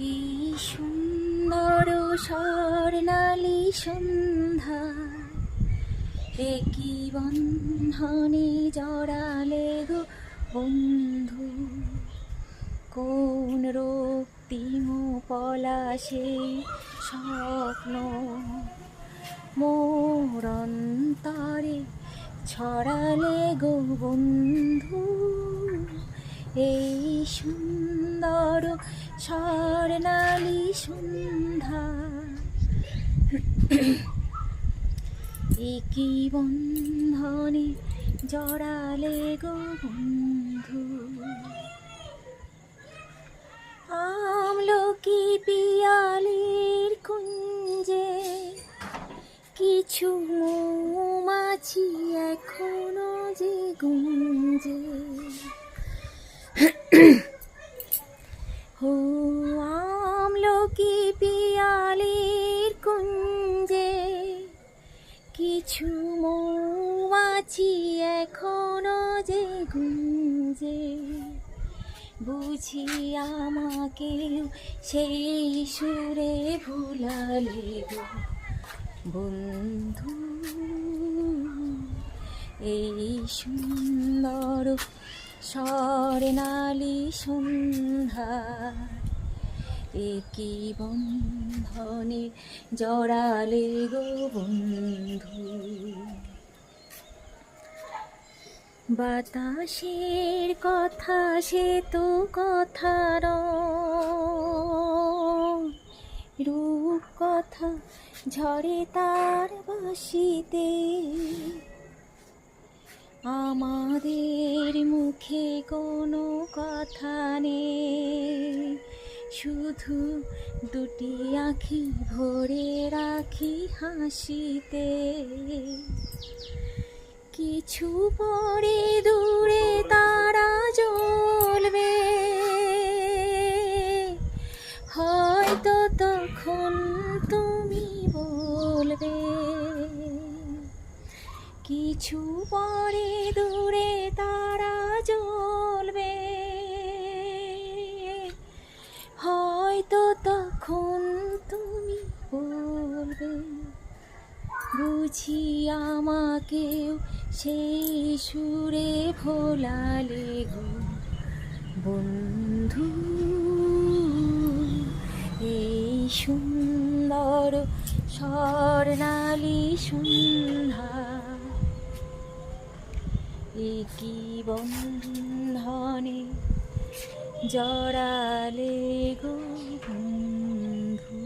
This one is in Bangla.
এই সুন্দর স্বর্ণালী সন্ধ্যা। একই বন্ধনে জড়ালে গো বন্ধু? কোন রক্তিম পলাশে স্বপ্ন? মোর ছড়ালে গো বন্ধু, এই সুন্দর স্বর্ণালী সন্ধ্যা। একই বন্ধনে জড়ালে গো বন্ধু। আমলকি পিয়ালির কুঞ্জে কিছু মৌমাছি এখনও যে গুঞ্জে। কিছু মৌমাছি এখনও যে গুঞ্জে বুঝি আমাকে সেই সুরে ভুলালে বন্ধু, এই সুন্দর স্বর্ণালী সন্ধ্যা। একই বন্ধনে জড়ালে গো বন্ধু? বাতাসের কথা সে তো কথার রূপ কথা ঝরে তার বাসিতে। আমাদের মুখে কোনো কথা নেই। শুধু দুটি আঁখি ভরে রাখি হাসিতে। কিছু পরে দূরে তারা জ্বলবে। হয়তো তখন তুমি বলবে, কিছু পরে দূরে তারা বুঝি আমাকেও সেই সুরে ভোলালে গো। বন্ধু, এই সুন্দর স্বর্ণালী সন্ধ্যা, একই বন্ধনে জড়ালে গো বন্ধু।